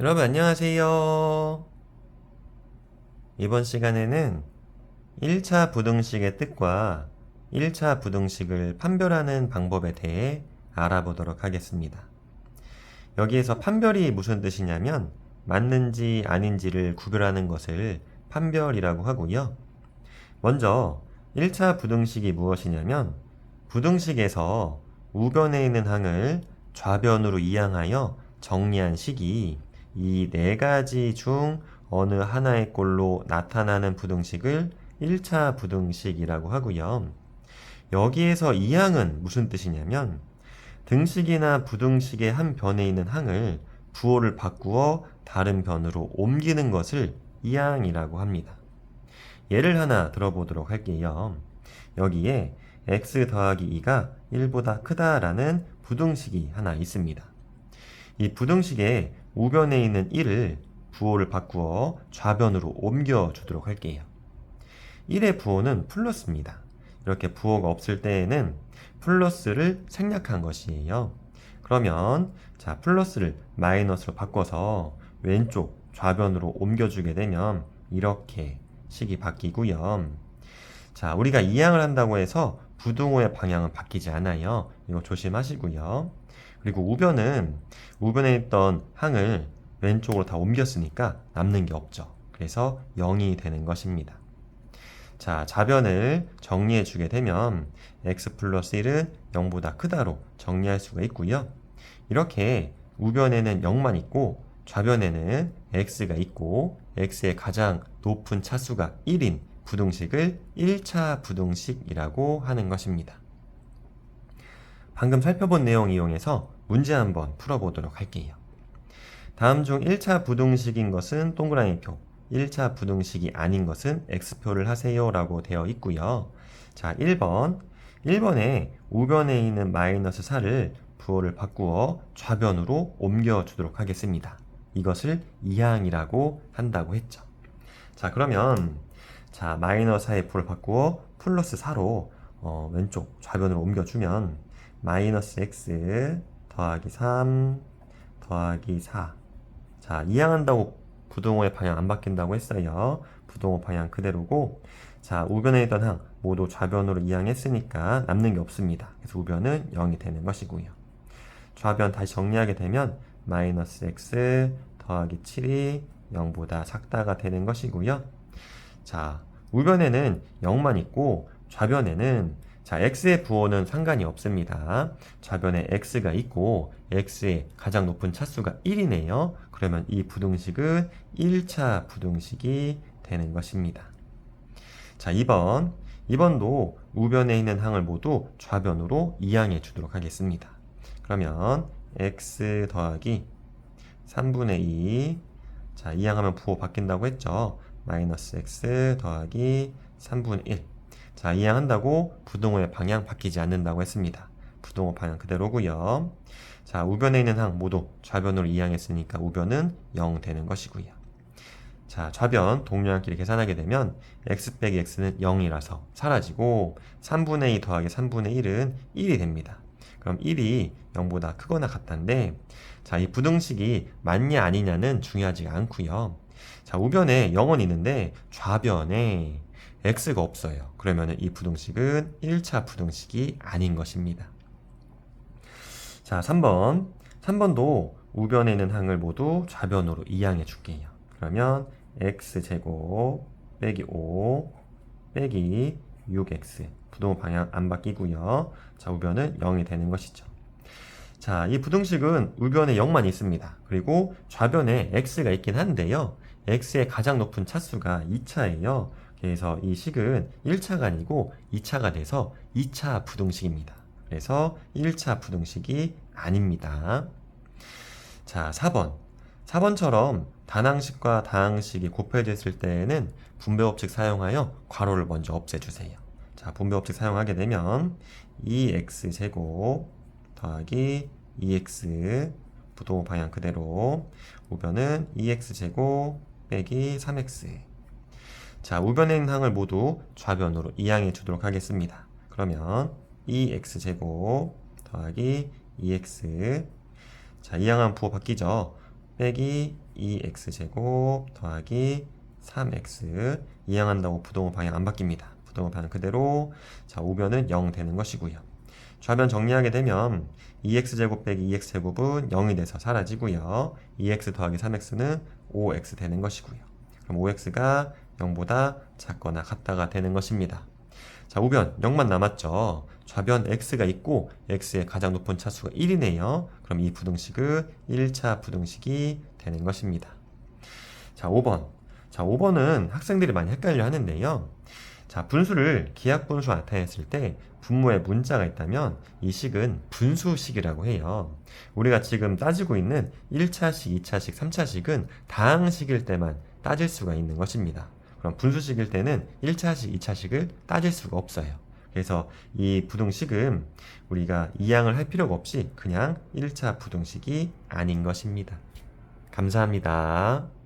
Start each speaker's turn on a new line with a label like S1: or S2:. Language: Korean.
S1: 여러분 안녕하세요. 이번 시간에는 1차 부등식의 뜻과 1차 부등식을 판별하는 방법에 대해 알아보도록 하겠습니다. 여기에서 판별이 무슨 뜻이냐면 맞는지 아닌지를 구별하는 것을 판별이라고 하고요. 먼저 1차 부등식이 무엇이냐면 부등식에서 우변에 있는 항을 좌변으로 이항하여 정리한 식이 이 네 가지 중 어느 하나의 꼴로 나타나는 부등식을 1차 부등식이라고 하고요. 여기에서 이 항은 무슨 뜻이냐면 등식이나 부등식의 한 변에 있는 항을 부호를 바꾸어 다른 변으로 옮기는 것을 이항이라고 합니다. 예를 하나 들어보도록 할게요. 여기에 x 더하기 2가 1보다 크다라는 부등식이 하나 있습니다. 이 부등식의 우변에 있는 1을 부호를 바꾸어 좌변으로 옮겨 주도록 할게요. 1의 부호는 플러스입니다. 이렇게 부호가 없을 때에는 플러스를 생략한 것이에요. 그러면 자 플러스를 마이너스로 바꿔서 왼쪽 좌변으로 옮겨주게 되면 이렇게 식이 바뀌고요. 자 우리가 이항을 한다고 해서 부등호의 방향은 바뀌지 않아요. 이거 조심하시고요. 그리고 우변은 우변에 있던 항을 왼쪽으로 다 옮겼으니까 남는 게 없죠. 그래서 0이 되는 것입니다. 자, 좌변을 정리해 주게 되면 x 플러스 1은 0보다 크다로 정리할 수가 있고요. 이렇게 우변에는 0만 있고 좌변에는 x가 있고 x의 가장 높은 차수가 1인 부등식을 1차 부등식이라고 하는 것입니다. 방금 살펴본 내용 이용해서 문제 한번 풀어보도록 할게요. 다음 중 1차 부등식인 것은 동그라미표, 1차 부등식이 아닌 것은 X표를 하세요 라고 되어 있고요. 자, 1번. 1번에 우변에 있는 마이너스 4를 부호를 바꾸어 좌변으로 옮겨주도록 하겠습니다. 이것을 이항이라고 한다고 했죠. 자, 그러면 자, 마이너스 4의 부호를 바꾸어 플러스 4로 어, 왼쪽 좌변으로 옮겨주면 마이너스 x 더하기 3 더하기 4 자, 이항한다고 부동호의 방향 안 바뀐다고 했어요. 부동호 방향 그대로고 자, 우변에 있던 항 모두 좌변으로 이항했으니까 남는 게 없습니다. 그래서 우변은 0이 되는 것이고요. 좌변 다시 정리하게 되면 마이너스 x 더하기 7이 0보다 작다가 되는 것이고요. 자, 우변에는 0만 있고 좌변에는 자, x의 부호는 상관이 없습니다. 좌변에 x가 있고 x의 가장 높은 차수가 1이네요. 그러면 이 부등식은 1차 부등식이 되는 것입니다. 자, 2번. 2번도 우변에 있는 항을 모두 좌변으로 이항해 주도록 하겠습니다. 그러면 x 더하기 3분의 2 자, 이항하면 부호 바뀐다고 했죠. 마이너스 x 더하기 3분의 1 자, 이항한다고 부동호의 방향 바뀌지 않는다고 했습니다. 부동호 방향 그대로고요. 자, 우변에 있는 항 모두 좌변으로 이항했으니까 우변은 0 되는 것이고요. 자, 좌변 동료항끼리 계산하게 되면 x 빼기 x는 0이라서 사라지고 3분의 2 더하기 3분의 1은 1이 됩니다. 그럼 1이 0보다 크거나 같다인데 자, 이 부등식이 맞냐 아니냐는 중요하지가 않고요. 자, 우변에 0은 있는데 좌변에 x가 없어요. 그러면 이 부등식은 1차 부등식이 아닌 것입니다. 자, 3번. 3번도 우변에 있는 항을 모두 좌변으로 이항해 줄게요. 그러면 x제곱 빼기 5 빼기 6x 부등호 방향 안 바뀌고요. 자, 우변은 0이 되는 것이죠. 자, 이 부등식은 우변에 0만 있습니다. 그리고 좌변에 x가 있긴 한데요. x의 가장 높은 차수가 2차예요. 그래서 이 식은 1차가 아니고 2차가 돼서 2차 부등식입니다. 그래서 1차 부등식이 아닙니다. 자, 4번. 4번처럼 단항식과 다항식이 곱해졌을 때에는 분배법칙 사용하여 괄호를 먼저 없애주세요. 자, 분배법칙 사용하게 되면 2x제곱 더하기 2x 부도 방향 그대로 우변은 2x제곱 빼기 3x 자, 우변에 있는 항을 모두 좌변으로 이항해 주도록 하겠습니다. 그러면 2x제곱 더하기 2x 자, 이항한 부호 바뀌죠. 빼기 2x제곱 더하기 3x 이항한다고 부동호 방향 안 바뀝니다. 부동호 방향 그대로 자 우변은 0 되는 것이고요. 좌변 정리하게 되면 2x제곱 빼기 2x제곱은 0이 돼서 사라지고요. 2x 더하기 3x는 5x 되는 것이고요. 그럼 5x가 0보다 작거나 같다가 되는 것입니다. 자, 우변 0만 남았죠. 좌변 x가 있고 x의 가장 높은 차수가 1이네요. 그럼 이 부등식은 1차 부등식이 되는 것입니다. 자, 5번. 자, 5번은 학생들이 많이 헷갈려 하는데요. 자, 분수를 기하 분수 나타냈을 때 분모에 문자가 있다면 이 식은 분수식이라고 해요. 우리가 지금 따지고 있는 1차식, 2차식, 3차식은 다항식일 때만 따질 수가 있는 것입니다. 그럼 분수식일 때는 1차식, 2차식을 따질 수가 없어요. 그래서 이 부등식은 우리가 이항을 할 필요가 없이 그냥 1차 부등식이 아닌 것입니다. 감사합니다.